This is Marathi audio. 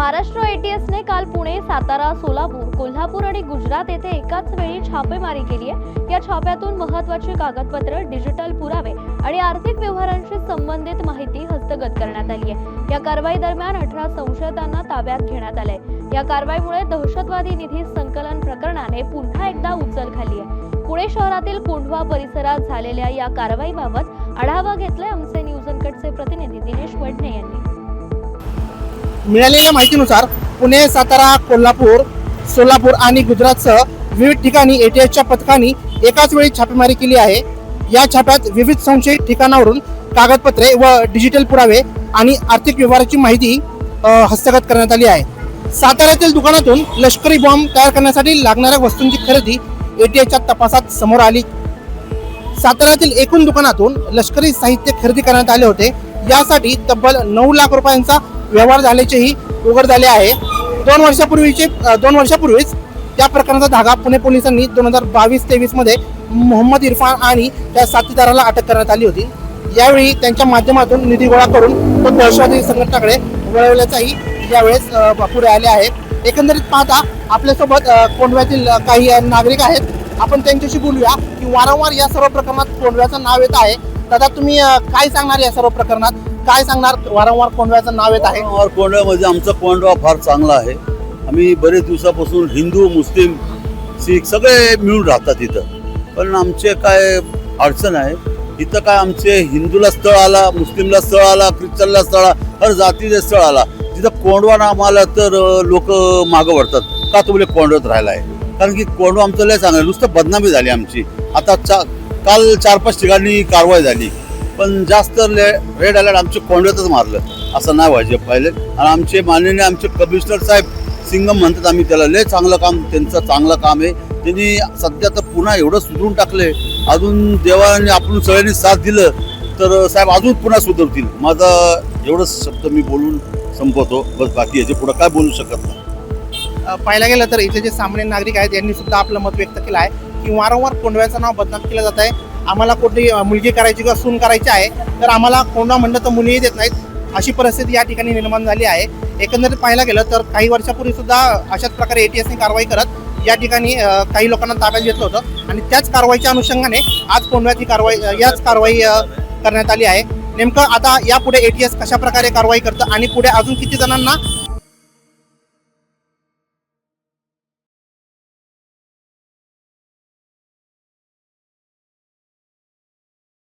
महाराष्ट्र एटीएसने काल पुणे सातारा सोलापूर कोल्हापूर आणि गुजरात येथे एकाच वेळी छापेमारी केली आहे. या छाप्यातून महत्वाची कागदपत्र डिजिटल पुरावे आणि आर्थिक व्यवहारांशी संबंधित माहिती हस्तगत करण्यात आली आहे. या कारवाई दरम्यान अठरा संशयितांना ताब्यात घेण्यात आलंय. या कारवाईमुळे दहशतवादी निधी संकलन प्रकरणाने पुन्हा एकदा उचल खाली आहे. पुणे शहरातील कोंढवा परिसरात झालेल्या या कारवाईबाबत आढावा घेतलाय आमचे न्यूज अनकटचे प्रतिनिधी दिनेश वडणे यांनी. मिळालेल्या माहितीनुसार पुणे सातारा कोल्हापूर सोलापूर आणि गुजरातसह विविध ठिकाणी एटीएसच्या पथकांनी एकाच वेळी छापेमारी केली आहे. या छाप्यात विविध संशयित ठिकाणावरून कागदपत्रे व डिजिटल पुरावे आणि आर्थिक व्यवहाराची माहिती हस्तगत करण्यात आली आहे. साताऱ्यातील दुकानातून लष्करी बॉम्ब तयार करण्यासाठी लागणाऱ्या वस्तूंची खरेदी एटीएसच्या तपासात समोर आली. साताऱ्यातील एकूण दुकानातून लष्करी साहित्य खरेदी करण्यात आले होते. यासाठी तब्बल नऊ लाख रुपयांचा व्यवहार झाल्याचेही उघड झाले आहे. दोन वर्षापूर्वीचे दोन वर्षापूर्वीच त्या प्रकरणाचा धागा पुणे पोलिसांनी दोन हजार बावीस तेवीसमध्ये मोहम्मद इरफान आणि त्या साथीदाराला अटक करण्यात आली होती. यावेळी त्यांच्या माध्यमातून निधी गोळा करून तो दहशतवादी संघटनाकडे वळवल्याचाही यावेळेस पुढे आले आहे. एकंदरीत पाहता आपल्यासोबत कोंडव्यातील काही नागरिक आहेत. आपण त्यांच्याशी बोलूया की वारंवार या सर्व प्रकरणात कोंडव्याचं नाव येत आहे. दादा तुम्ही काय सांगणार या सर्व प्रकरणात? काय सांगणार? वारंवार कोंडव्याचं नाव येत आहे. वारंवार कोंडव्यामध्ये आमचा कोंडवा फार चांगला आहे. आम्ही बरेच दिवसापासून हिंदू मुस्लिम शीख सगळे मिळून राहतात इथं. पण आमचे काय अडचण आहे? इथं काय आमचे हिंदूला स्थळ आला मुस्लिमला स्थळ आला ख्रिश्चनला स्थळ आला हर जातीचे स्थळ आला. तिथं कोंडवा नाम तर लोक मागं वळतात. का तुम्ही कोंडवत राहिला आहे कारण की कोंडवा आमचं लय चांगलं आहे. नुसतं बदनामी झाली आमची. आता चा काल चार पाच ठिकाणी कारवाई झाली. पण जास्त ले रेड अलर्ट आमच्या कोंडव्यातच मारलं. असं नाही व्हायचे पहिले. आणि आमचे माननीय आमचे कमिशनर साहेब सिंगम म्हणतात आम्ही त्याला लय चांगलं काम त्यांचं चांगलं काम आहे. त्यांनी सध्या तर पुन्हा एवढं सुधरून टाकले अजून देवाने आपण सगळ्यांनी साथ दिलं तर साहेब अजून पुन्हा सुधरतील. माझा एवढंच शब्द मी बोलून संपवतो. बस बाकी याच्या पुढं काय बोलू शकत नाही. पाहायला गेलं तर इथे जे सामान्य नागरिक आहेत यांनी सुद्धा आपलं मत व्यक्त केलं आहे की वारंवार कोंडव्याचं नाव बदनाम केलं जात आहे. आम्हाला कोणती मुलगी करायची किंवा सून करायची आहे तर आम्हाला कोणा म्हणलं तर मुलीही देत नाहीत. अशी परिस्थिती या ठिकाणी निर्माण झाली आहे. एकंदरीत पाहायला गेलं तर काही वर्षापूर्वी सुद्धा अशाच प्रकारे एटीएसने कारवाई करत या ठिकाणी काही लोकांना ताब्यात घेतलं होतं. आणि त्याच कारवाईच्या अनुषंगाने आज कोंडव्यात ही कारवाई याच कारवाई करण्यात आली आहे. नेमकं आता यापुढे एटीएस कशा प्रकारे कारवाई करतं आणि पुढे अजून किती जणांना